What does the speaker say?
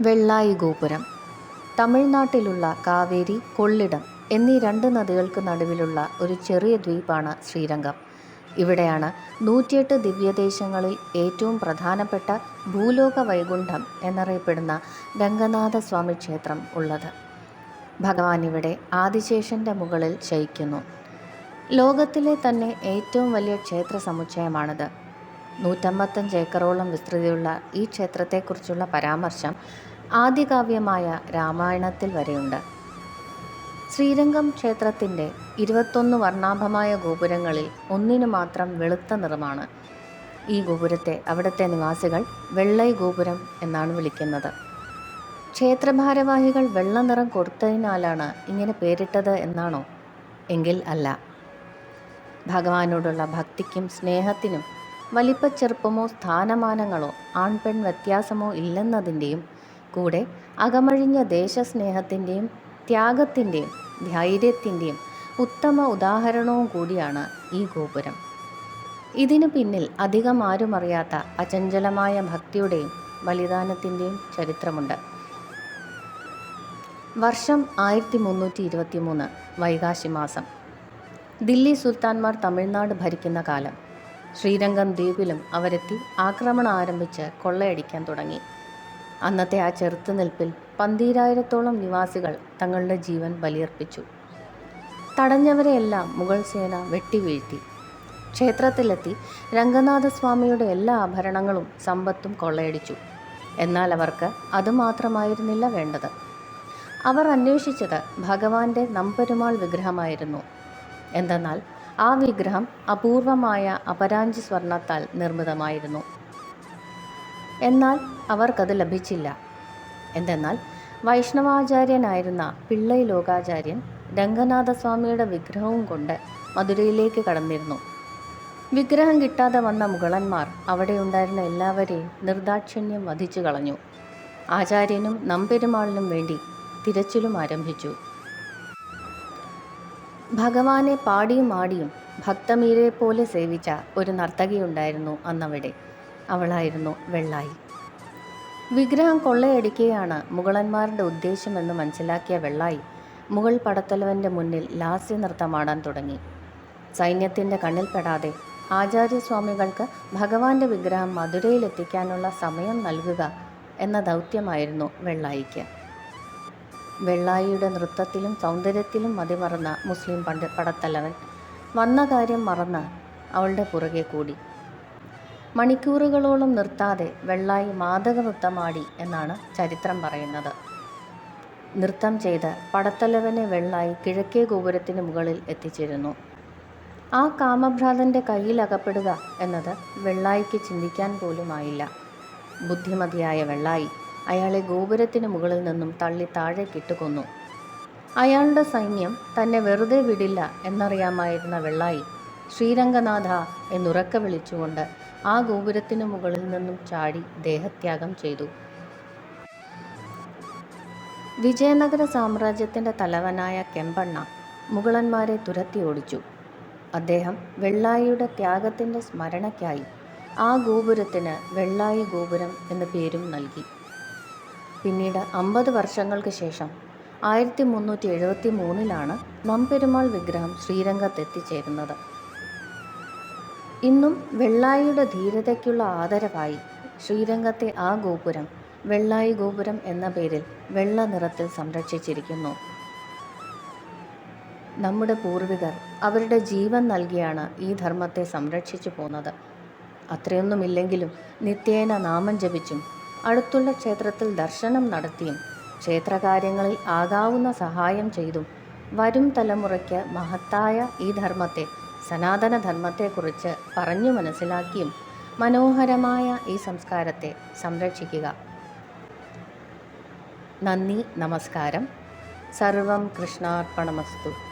വെള്ളായി ഗോപുരം തമിഴ്നാട്ടിലുള്ള കാവേരി കൊള്ളിടം എന്നീ രണ്ട് നദികൾക്ക് നടുവിലുള്ള ഒരു ചെറിയ ദ്വീപാണ് ശ്രീരംഗം. ഇവിടെയാണ് നൂറ്റിയെട്ട് ദിവ്യദേശങ്ങളിൽ ഏറ്റവും പ്രധാനപ്പെട്ട ഭൂലോക വൈകുണ്ഠം എന്നറിയപ്പെടുന്ന രംഗനാഥ സ്വാമി ക്ഷേത്രം ഉള്ളത്. ഭഗവാൻ ഇവിടെ ആദിശേഷന്റെ മുകളിൽ ശയിക്കുന്നു. ലോകത്തിലെ തന്നെ ഏറ്റവും വലിയ ക്ഷേത്ര സമുച്ചയമാണിത്. നൂറ്റമ്പത്തഞ്ച് ഏക്കറോളം വിസ്തൃതിയുള്ള ഈ ക്ഷേത്രത്തെക്കുറിച്ചുള്ള പരാമർശം ആദ്യകാവ്യമായ രാമായണത്തിൽ വരെയുണ്ട്. ശ്രീരംഗം ക്ഷേത്രത്തിന്റെ ഇരുപത്തൊന്ന് വർണാഭമായ ഗോപുരങ്ങളിൽ ഒന്നിനു മാത്രം വെളുത്ത നിറമാണ്. ഈ ഗോപുരത്തെ അവിടുത്തെ നിവാസികൾ വെള്ളൈ ഗോപുരം എന്നാണ് വിളിക്കുന്നത്. ക്ഷേത്രഭാരവാഹികൾ വെള്ള നിറം കൊടുത്തതിനാലാണ് ഇങ്ങനെ പേരിട്ടത് എന്നാണോ? എങ്കിൽ അല്ല. ഭഗവാനോടുള്ള ഭക്തിക്കും സ്നേഹത്തിനും വലിപ്പച്ചെറുപ്പമോ സ്ഥാനമാനങ്ങളോ ആൺപെൺ വ്യത്യാസമോ ഇല്ലെന്നതിന്റെയും കൂടെ അകമഴിഞ്ഞ ദേശസ്നേഹത്തിന്റെയും ത്യാഗത്തിന്റെയും ധൈര്യത്തിന്റെയും ഉത്തമ ഉദാഹരണവും കൂടിയാണ് ഈ ഗോപുരം. ഇതിനു പിന്നിൽ അധികം ആരും അറിയാത്ത അചഞ്ചലമായ ഭക്തിയുടെയും ബലിദാനത്തിന്റെയും ചരിത്രമുണ്ട്. വർഷം ആയിരത്തി മുന്നൂറ്റി ഇരുപത്തി മൂന്ന് വൈകാശി മാസം. ദില്ലി സുൽത്താൻമാർ തമിഴ്നാട് ഭരിക്കുന്ന കാലം. ശ്രീരംഗം ദ്വീപിലും അവരെത്തി ആക്രമണം ആരംഭിച്ച് കൊള്ളയടിക്കാൻ തുടങ്ങി. അന്നത്തെ ആ ചെറുത്തുനിൽപ്പിൽ പന്തീരായിരത്തോളം നിവാസികൾ തങ്ങളുടെ ജീവൻ ബലിയർപ്പിച്ചു. തടഞ്ഞവരെയെല്ലാം മുഗൾ സേന വെട്ടിവീഴ്ത്തി. ക്ഷേത്രത്തിലെത്തി രംഗനാഥസ്വാമിയുടെ എല്ലാ ആഭരണങ്ങളും സമ്പത്തും കൊള്ളയടിച്ചു. എന്നാൽ അവർക്ക് അതുമാത്രമായിരുന്നില്ല വേണ്ടത്. അവർ അന്വേഷിച്ചത് ഭഗവാന്റെ നമ്പെരുമാൾ വിഗ്രഹമായിരുന്നു. എന്തെന്നാൽ ആ വിഗ്രഹം അപൂർവമായ അപരാഞ്ചി സ്വർണത്താൽ നിർമ്മിതമായിരുന്നു. എന്നാൽ അവർക്കത് ലഭിച്ചില്ല. എന്തെന്നാൽ വൈഷ്ണവാചാര്യനായിരുന്ന പിള്ളൈ ലോകാചാര്യൻ രംഗനാഥസ്വാമിയുടെ വിഗ്രഹവും കൊണ്ട് മധുരയിലേക്ക് കടന്നിരുന്നു. വിഗ്രഹം കിട്ടാതെ വന്ന മുഗളന്മാർ അവിടെ ഉണ്ടായിരുന്ന എല്ലാവരെയും നിർദാക്ഷിണ്യം വധിച്ചു കളഞ്ഞു. ആചാര്യനും നമ്പെരുമാളിനും വേണ്ടി തിരച്ചിലും ആരംഭിച്ചു. ഭഗവാനെ പാടിയും ആടിയും ഭക്തമീരെ പോലെ സേവിച്ച ഒരു നർത്തകിയുണ്ടായിരുന്നു അന്നവിടെ. അവളായിരുന്നു വെള്ളായി. വിഗ്രഹം കൊള്ളയടിക്കുകയാണ് മുഗളന്മാരുടെ ഉദ്ദേശമെന്ന് മനസ്സിലാക്കിയ വെള്ളായി മുഗൾ പടത്തലവന്റെ മുന്നിൽ ലാസ്യ നൃത്തമാടാൻ തുടങ്ങി. സൈന്യത്തിന്റെ കണ്ണിൽപ്പെടാതെ ആചാര്യസ്വാമികൾക്ക് ഭഗവാന്റെ വിഗ്രഹം മധുരയിലെത്തിക്കാനുള്ള സമയം നൽകുക എന്ന ദൗത്യമായിരുന്നു വെള്ളായിക്ക്. വെള്ളായിയുടെ നൃത്തത്തിലും സൗന്ദര്യത്തിലും മതിമറന്ന മുസ്ലിം പണ്ട് പടത്തലവൻ വന്ന കാര്യം മറന്ന് അവളുടെ പുറകെ കൂടി. മണിക്കൂറുകളോളം നിർത്താതെ വെള്ളായി മാതക നൃത്തമാടി എന്നാണ് ചരിത്രം പറയുന്നത്. നൃത്തം ചെയ്ത് പടത്തലവനെ വെള്ളായി കിഴക്കേ ഗോപുരത്തിന് മുകളിൽ എത്തിച്ചിരുന്നു. ആ കാമഭ്രാതന്റെ കയ്യിൽ അകപ്പെടുക എന്നത് വെള്ളായിക്ക് ചിന്തിക്കാൻ പോലുമായില്ല. ബുദ്ധിമതിയായ വെള്ളായി അയാളെ ഗോപുരത്തിന് മുകളിൽ നിന്നും തള്ളി താഴേക്കിട്ട് കൊന്നു അയാളുടെ സൈന്യം തന്നെ വെറുതെ വിടില്ല എന്നറിയാമായിരുന്ന വെള്ളായി ശ്രീരംഗനാഥ എന്നുറക്ക വിളിച്ചുകൊണ്ട് ആ ഗോപുരത്തിന് മുകളിൽ നിന്നും ചാടി ദേഹത്യാഗം ചെയ്തു. വിജയനഗര സാമ്രാജ്യത്തിന്റെ തലവനായ കെമ്പണ്ണ മുഗളന്മാരെ തുരത്തി ഓടിച്ചു. അദ്ദേഹം വെള്ളായിയുടെ ത്യാഗത്തിന്റെ സ്മരണയ്ക്കായി ആ ഗോപുരത്തിന് വെള്ളായി ഗോപുരം എന്ന പേരും നൽകി. പിന്നീട് അമ്പത് വർഷങ്ങൾക്ക് ശേഷം ആയിരത്തി മുന്നൂറ്റി എഴുപത്തി മൂന്നിലാണ് നമ്പെരുമാൾ വിഗ്രഹം ശ്രീരംഗത്തെത്തിച്ചേരുന്നത് ഇന്നും വെള്ളായിയുടെ ധീരതയ്ക്കുള്ള ആദരവായി ശ്രീരംഗത്തെ ആ ഗോപുരം വെള്ളായി ഗോപുരം എന്ന പേരിൽ വെള്ള നിറത്തിൽ സംരക്ഷിച്ചിരിക്കുന്നു. നമ്മുടെ പൂർവികർ അവരുടെ ജീവൻ നൽകിയാണ് ഈ ധർമ്മത്തെ സംരക്ഷിച്ചു പോന്നത്. അത്രയൊന്നുമില്ലെങ്കിലും നിത്യേന നാമം ജപിച്ചും അടുത്തുള്ള ക്ഷേത്രത്തിൽ ദർശനം നടത്തിയും ക്ഷേത്രകാര്യങ്ങളിൽ ആകാവുന്ന സഹായം ചെയ്തും വരും തലമുറയ്ക്ക് മഹത്തായ ഈ ധർമ്മത്തെ സനാതന ധർമ്മത്തെക്കുറിച്ച് പറഞ്ഞു മനസ്സിലാക്കിയും മനോഹരമായ ഈ സംസ്കാരത്തെ സംരക്ഷിക്കുക. നന്ദി നമസ്കാരം. സർവം കൃഷ്ണാർപ്പണമസ്തു.